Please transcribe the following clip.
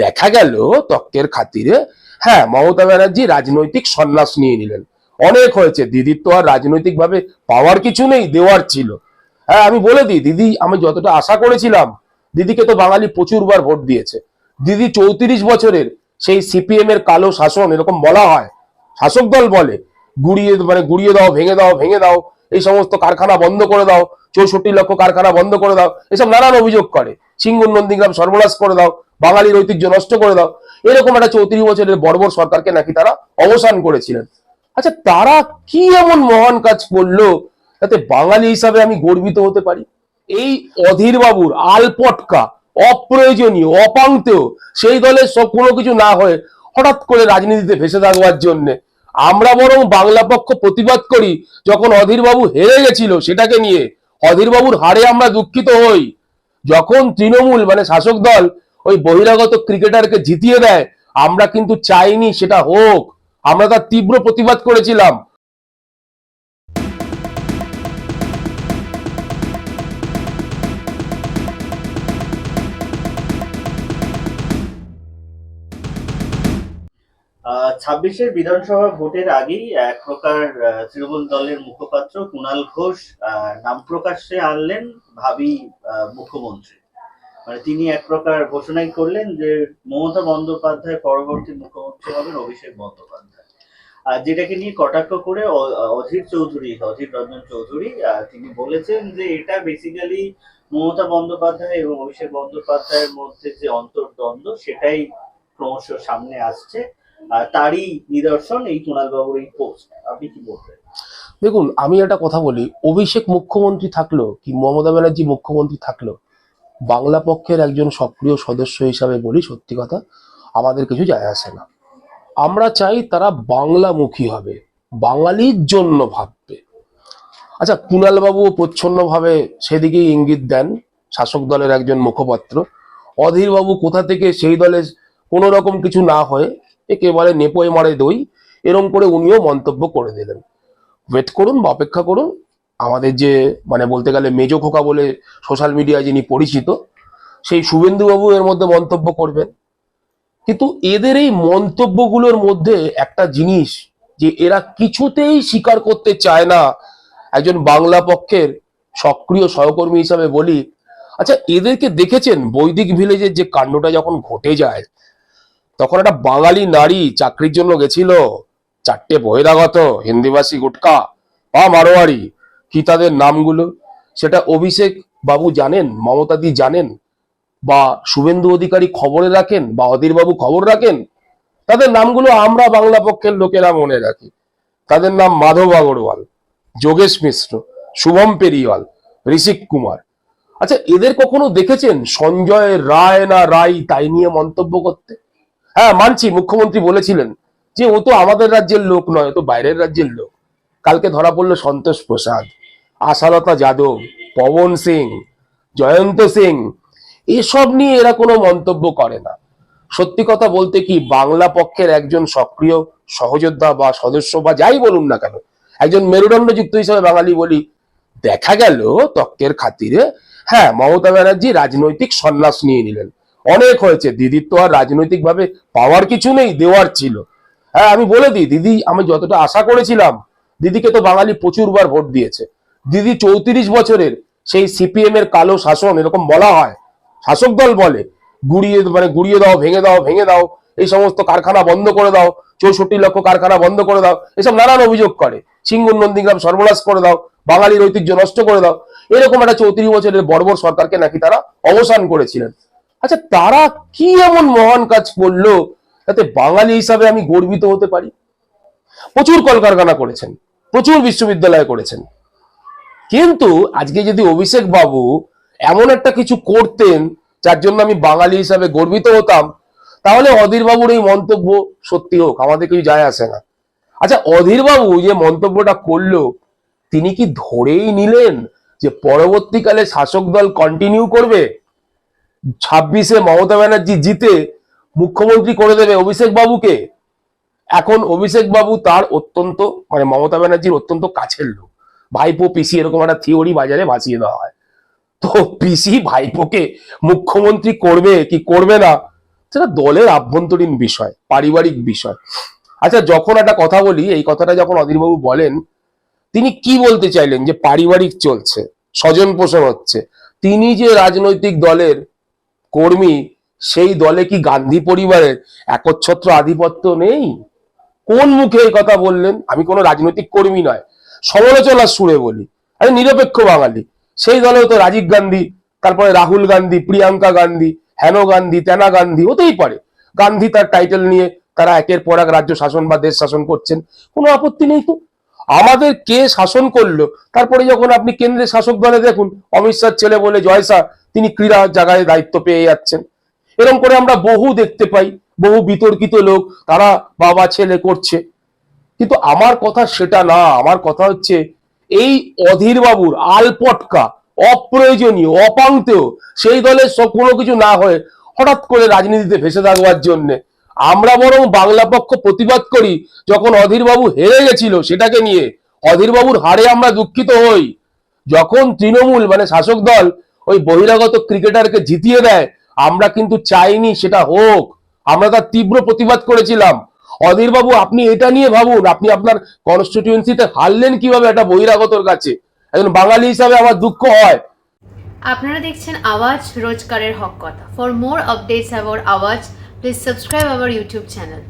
দেখা গেল তক্কের খাতিরে হ্যাঁ মমতা ব্যানার্জি রাজনৈতিক সন্ন্যাস নিয়ে নিলেন। অনেক হয়েছে, দিদির তো আর রাজনৈতিক ভাবে পাওয়ার কিছু নেই, দেওয়ার ছিল। হ্যাঁ আমি বলে দিই, দিদি, আমি যতটা আশা করেছিলাম, দিদিকে তো বাঙালি প্রচুরবার ভোট দিয়েছে। দিদি চৌত্রিশ বছরের সেই সিপিএম এর কালো শাসন, এরকম বলা হয়, শাসক দল বলে, গুড়িয়ে মানে গুড়িয়ে দাও, ভেঙে দাও ভেঙে দাও, এই সমস্ত কারখানা বন্ধ করে দাও, চৌষট্টি লক্ষ কারখানা বন্ধ করে দাও, এসব নানান অভিযোগ করে। সিঙ্গুর নন্দীগ্রাম সর্বনাশ করে দাও বাঙালির ঐতিহ্য নষ্ট করে দাও। এরকম একটা চৌত্রিশ বছরের বর্বর সরকারকে নাকি তারা অবসান করেছিলেন। আচ্ছা তারা কি এমন মহান কাজ করল যাতে বাঙালি হিসাবে আমি গর্বিত হতে পারি? এই অধীর বাবুর আলপটকা, অপ্রয়োজনীয় অপাঙ্ক্তেও সেই দলের সব কোনো কিছু না হয়ে হঠাৎ করে রাজনীতিতে ভেসে থাকবার জন্য আমরা বরং বাংলা পক্ষ প্রতিবাদ করি যখন অধীর বাবু হেরে গেছিল সেটাকে নিয়ে। অধীর বাবুর হারে আমরা দুঃখিত হই। যখন তৃণমূল মানে শাসক দল ওই বহিরাগত ক্রিকেটারকে জিতিয়ে দেয়। আমরা কিন্তু চাইনি সেটা হোক। আমরা তার তীব্র প্রতিবাদ করেছিলাম। ছাব্বিশের বিধানসভা ভোটের আগেই এক প্রকার তৃণমূল দলের মুখপাত্র কুণাল ঘোষ নাম প্রকাশ্যে আনলেন ভাবি মুখ্যমন্ত্রী। মানে তিনি এক প্রকার ঘোষণাই করলেন যে মমতা বন্দ্যোপাধ্যায় পরবর্তী মুখ্যমন্ত্রী হবেন অভিষেক বন্দ্যোপাধ্যায়। আর যেটাকে নিয়ে কটাক্ষ করে অধীর চৌধুরী, অধীর রঞ্জন চৌধুরী তিনি বলেছেন যে এটা বেসিক্যালি মমতা বন্দ্যোপাধ্যায় এবং অভিষেক বন্দ্যোপাধ্যায়ের মধ্যে যে অন্তর্দ্বন্দ্ব, সেটাই ক্রমশ সামনে আসছে। আর তারই নিদর্শন এই বাবুর এই পোস্ট আপনি কি বলবেন? দেখুন, আমি একটা কথা বলি। অভিষেক মুখ্যমন্ত্রী থাকল কি মমতা ব্যানার্জি মুখ্যমন্ত্রী থাকল বাংলা পক্ষের একজন সক্রিয় সদস্য হিসাবে বলি, সত্যি কথা, আমাদের কিছু যায় আসে না। আমরা চাই তারা বাংলামুখী হবে, বাঙালির জন্য ভাববে। আচ্ছা কুণাল বাবু প্রচ্ছন্নভাবে সেদিকেই ইঙ্গিত দেন, শাসক দলের একজন মুখপাত্র। অধীর বাবু কোথা থেকে সেই দলে কোনো রকম কিছু না হয়ে একেবারে নেপোয় মারে দই, এরম করে উনিও মন্তব্য করে দিলেন। ওয়েট করুন বা অপেক্ষা করুন আমাদের যে মানে বলতে গেলে মেজো খোকা বলে সোশ্যাল মিডিয়ায় যিনি পরিচিত, সেই শুভেন্দুবাবু এর মধ্যে মন্তব্য করবেন। কিন্তু এদের এই মন্তব্যগুলোর মধ্যে একটা জিনিস যে এরা কিছুতেই স্বীকার করতে চায় না, একজন বাংলা পক্ষের সক্রিয় সহকর্মী হিসাবে বলি। আচ্ছা এদেরকে দেখেছেন বৈদিক ভিলেজের যে কাণ্ডটা যখন ঘটে যায়, তখন একটা বাঙালি নারী চাকরির জন্য গেছিল, চারটে বহিরাগত, হিন্দিভাষী গুটকা বা মারোয়ারি কি তাদের নামগুলো? সেটা অভিষেক বাবু জানেন? মমতাদি জানেন? বা শুভেন্দু অধিকারী খবরে রাখেন? বা অধীর বাবু খবর রাখেন? তাদের নামগুলো আমরা বাংলা পক্ষের লোকেরা মনে রাখি। তাদের নাম মাধব আগরওয়াল, যোগেশ মিশ্র, শুভম পেরিওয়াল, ঋষিক কুমার। আচ্ছা এদের কখনো দেখেছেন সঞ্জয় রায় না রায় তাই নিয়ে মন্তব্য করতে? হ্যাঁ মানছি, মুখ্যমন্ত্রী বলেছিলেন যে ও তো আমাদের রাজ্যের লোক নয়, ও তো বাইরের রাজ্যের লোক। কালকে ধরা পড়ল সন্তোষ প্রসাদ। আশালতা যাদব, পবন সিং, জয়ন্ত সিং, এসব নিয়ে এরা কোনো মন্তব্য করে না। সত্যি কথা বলতে কি, বাংলা পক্ষের একজন সক্রিয় সহযোদ্ধা বা সদস্য বা যাই বলুন না কেন, একজন মেরুদণ্ডযুক্ত হিসেবে বাঙালি বলি, দেখা গেল তক্কের খাতিরে হ্যাঁ মমতা ব্যানার্জি রাজনৈতিক সন্ন্যাস নিয়ে নিলেন। অনেক হয়েছে, দিদির তো আর রাজনৈতিক ভাবে পাওয়ার কিছু নেই, দেওয়ার ছিল। হ্যাঁ আমি বলে দিই, দিদি, আমি যতটা আশা করেছিলাম, দিদিকে তো বাঙালি প্রচুরবার ভোট দিয়েছে। দিদি চৌত্রিশ বছরের সেই সিপিএম এর কালো শাসন, এরকম বলা হয়। শাসক দল বলে, গুড়িয়ে মানে গুড়িয়ে দাও, ভেঙে দাও ভেঙে দাও, এই সমস্ত কারখানা বন্ধ করে দাও, চৌষট্টি লক্ষ কারখানা বন্ধ করে দাও, এসব নানান অভিযোগ করে। সিঙ্গুর নন্দীগ্রাম সর্বনাশ করে দাও, বাঙালির ঐতিহ্য নষ্ট করে দাও, এরকম একটা চৌত্রিশ বছরের বর্বর সরকারকে নাকি তারা অবসান করেছিলেন। আচ্ছা তারা কি এমন মহান কাজ করল যাতে বাঙালি হিসাবে আমি গর্বিত হতে পারি? প্রচুর কলকারখানা করেছেন, প্রচুর বিশ্ববিদ্যালয় করেছেন। কিন্তু আজকে যদি অভিষেক বাবু এমন একটা কিছু করতেন, যার জন্য আমি বাঙালি হিসাবে গর্বিত হতাম, তাহলে অধীর বাবুর এই মন্তব্য সত্যি হোক, আমাদের কিছু যায় আসে না। আচ্ছা অধীর বাবু যে মন্তব্যটা করল, তিনি কি ধরেই নিলেন যে পরবর্তীকালে শাসক দল কন্টিনিউ করবে? ছাব্বিশে মমতা ব্যানার্জি জিতে মুখ্যমন্ত্রী করে দেবে অভিষেক বাবুকে? এখন অভিষেক বাবু তার অত্যন্ত মানে মমতা ব্যানার্জির অত্যন্ত কাছের লোক। ভাইপো পিসি এরকম একটা থিওরি বাজারে ভাসিয়ে দেওয়া হয়। তো পিসি ভাইপোকে মুখ্যমন্ত্রী করবে কি করবে না, সেটা দলের আভ্যন্তরীণ বিষয়, পারিবারিক বিষয়। আচ্ছা যখন একটা কথা বলি, এই কথাটা যখন অধীরবাবু বলেন, তিনি কি বলতে চাইলেন যে পারিবারিক চলছে, স্বজন পোষণ হচ্ছে? তিনি যে রাজনৈতিক দলের কর্মী, সেই দলে কি গান্ধী পরিবারের একচ্ছত্র আধিপত্য নেই? কোন মুখে এই কথা বললেন? আমি কোনো রাজনৈতিক কর্মী নয়। সমালোচনার সুরে বলি। আমি নিরপেক্ষ বাঙালি। সেই দলেও তো রাজীব গান্ধী, তারপরে রাহুল গান্ধী, প্রিয়াঙ্কা গান্ধী, হেন গান্ধী, তেনা গান্ধী, হতেই পারে। গান্ধী তার টাইটেল নিয়ে তারা একের পর এক রাজ্য শাসন বা দেশ শাসন করছেন। কোনো আপত্তি নেই তো? আমাদের কে শাসন করল? তারপরে যখন আপনি কেন্দ্রের শাসক দলে দেখুন, অমিত শাহ ছেলে বলে জয় শাহ, তিনি ক্রীড়া জায়গায় দায়িত্ব পেয়ে যাচ্ছেন। এরকম করে আমরা বহু দেখতে পাই, বহু বিতর্কিত লোক, তারা বাবা ছেলে করছে। কিন্তু আমার কথা সেটা না। আমার কথা হচ্ছে, এই অধীর বাবুর আলপটকা, অপ্রয়োজনীয় অপাঙ্ক্তেও সেই দলের সব কোনো কিছু না হয়ে হঠাৎ করে রাজনীতিতে ভেসে থাকবার জন্য। আমরা বরং বাংলা পক্ষ প্রতিবাদ করি, যখন অধীর বাবু হেরে গেছিল সেটাকে নিয়ে। অধীর বাবুর হারে আমরা দুঃখিত হই। যখন তৃণমূল মানে শাসক দল, ওই বহিরাগত ক্রিকেটারকে জিতিয়ে দেয়, আমরা কিন্তু চাইনি সেটা হোক। আমরা তার তীব্র প্রতিবাদ করেছিলাম। অধীর বাবু, আপনি এটা নিয়ে ভাবুন, আপনি আপনার কনস্টিটিউয়েন্সিতে হারলেন কীভাবে একটা বহিরাগতর কাছে? একজন বাঙালি হিসাবে আমার দুঃখ হয়। আপনারা দেখছেন আওয়াজ রোজকারের হক কথা। For more updates about Awaaz please subscribe our YouTube channel